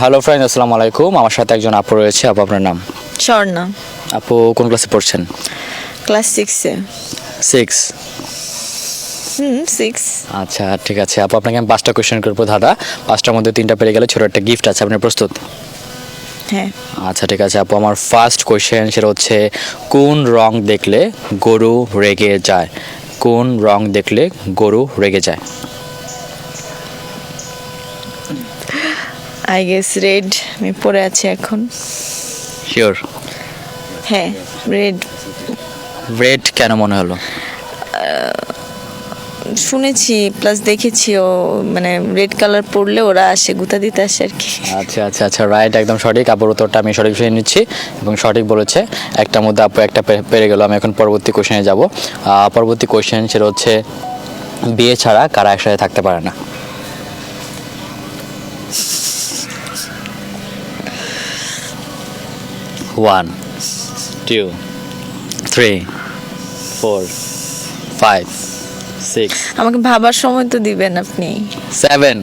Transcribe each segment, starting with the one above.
Hello friend আসসালামু আলাইকুম। আমার সাথে একজন আপু রয়েছে। আপু আপনার নাম? স্বর্ণা। আপু কোন ক্লাসে পড়ছেন? ক্লাস সিক্সে সিক্স হুম সিক্স আচ্ছা ঠিক আছে। আপু আপনাকে আমি পাঁচটা কোয়েশ্চেন করব দাদা পাঁচটার মধ্যে তিনটা পেরে গেলে ছোটো একটা গিফট আছে। আপনি প্রস্তুত? হ্যাঁ। আচ্ছা ঠিক আছে। আপু আমার ফার্স্ট কোয়েশ্চেন সেটা হচ্ছে কোন রং দেখলে গরু রেগে যায়? কোন রং দেখলে গরু রেগে যায়? আই গেস রেড আমি পরে আছি এখন। শিওর হ্যাঁ রেড রেড কেন মনে হলো? শুনেছি প্লাস দেখেছি ও মানে রেড কালার পরলে ওরা আসে গুতা দিতে আসে আর কি। আচ্ছা আচ্ছা আচ্ছা রাইট একদম সঠিক। আপুর উত্তরটা আমি সঠিক বিষয়ে নিচ্ছি এবং সঠিক বলেছে। একটা মধ্যে আপু একটা পেরে গেল আমি এখন পরবর্তী কোশ্চেনে যাব। পরবর্তী কোশ্চেন সেটা হচ্ছে বিয়ে ছাড়া কারা একসাথে থাকতে পারে না? One two three four five six আমাকে ভাবার সময় তো দিবেন আপনি। Seven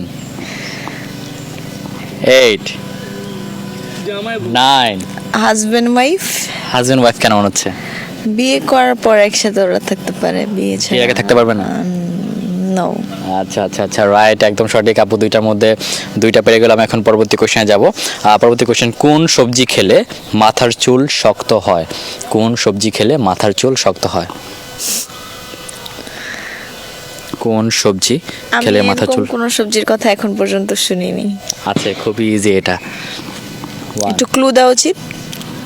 eight nine husband wife husband wife কেন মনে হচ্ছে? বিয়ে করার পর একসাথে ওরা থাকতে পারে বিয়ে বিয়ের আগে থাকতে পারবে না। নো আচ্ছা আচ্ছা আচ্ছা রাইট একদম সঠিক। আপু দুইটার মধ্যে দুইটা পেরে গেলাম। এখন পরবর্তী কোশ্চেনে যাব। পরবর্তী কোশ্চেন কোন সবজি খেলে মাথার চুল শক্ত হয়? কোন সবজি খেলে মাথার চুল শক্ত হয়? কোন সবজি খেলে মাথার চুল কোনো সবজির কথা এখন পর্যন্ত শুনিনি। আচ্ছা খুবই ইজি এটা। একটু ক্লু দেওয়া উচিত?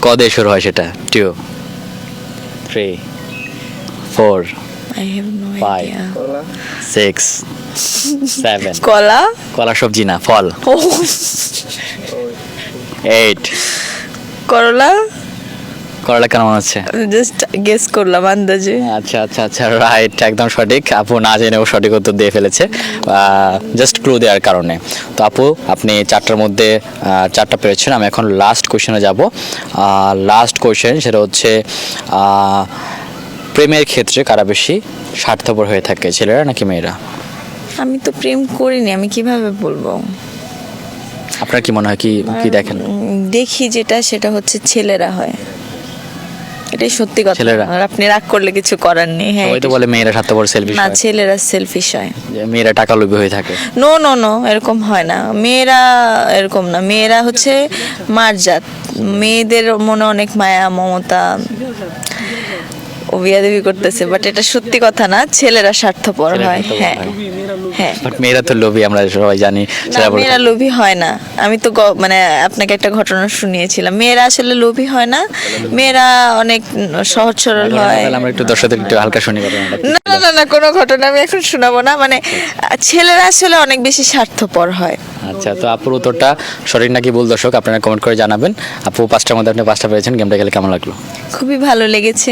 কদে শুরু হয় সেটা? Two three four I have no Five. Idea six seven কলা কলা সবজি না ফল. ও এইট করলা করলা কেন মনে হচ্ছে? জাস্ট গেস করলাম আন্দাজে। আচ্ছা আচ্ছা আচ্ছা রাইট একদম সঠিক। আপু না জেনেও সঠিক উত্তর দিয়ে ফেলেছে। জাস্ট ক্লু দেওয়ার কারণে। তো আপু আপনি চারটার মধ্যে চারটা পেরেছেন। আমি এখন লাস্ট কোশ্চেনে যাব। লাস্ট কোশ্চেন সেটা হচ্ছে প্রেমের ক্ষেত্রে কারা বেশি স্বার্থপর হয়ে থাকে ছেলেরা নাকি মেয়েরা? আমি তো প্রেম করিনি আমি কীভাবে বলব? আপনার কি মনে হয় কি কি দেখেন? দেখি যেটা সেটা হচ্ছে ছেলেরা হয়। এটাই সত্যি কথা। ছেলেরা? আর আপনি রাগ করলে কিছু করার নেই হ্যাঁ সবাই তো বলে মেয়েরা স্বার্থপর সেলফিশ না ছেলেরা সেলফিশ হয়। মেয়েরা টাকা লোভী হয়ে থাকে। নো নো নো এরকম হয় না। মেয়েরা এরকম না। মেয়েরা হচ্ছে মারজাত। মেয়েদের মনে অনেক মায়া মমতা। ও বিয়াদেবি করতেছে বাট এটা সত্যি কথা না ছেলেরা স্বার্থপর হয় হ্যাঁ হয়। হ্যাঁ। বাট মেয়েরা তো লোভী আমরা সবাই জানি মেয়েরা লোভী হয় না। আমি তো মানে আপনাকে একটা ঘটনা শুনিয়েছিলাম। মেয়েরা আসলে লোভী হয় না মেয়েরা অনেক সহজ সরল হয়। আমরা একটু দর্শকদের একটু হালকা শুনি না না না না কোনো ঘটনা আমি এখন শোনাবো না। মানে ছেলেরা আসলে অনেক বেশি স্বার্থপর হয়। আচ্ছা তো আপুর উত্তরটা সঠিক নাকি ভুল দর্শক আপনারা কমেন্ট করে জানাবেন। আপু পাঁচটার মধ্যে আপনি পাঁচটা পেয়েছেন গেমটা খেলে কেমন লাগল? খুবই ভালো লেগেছে।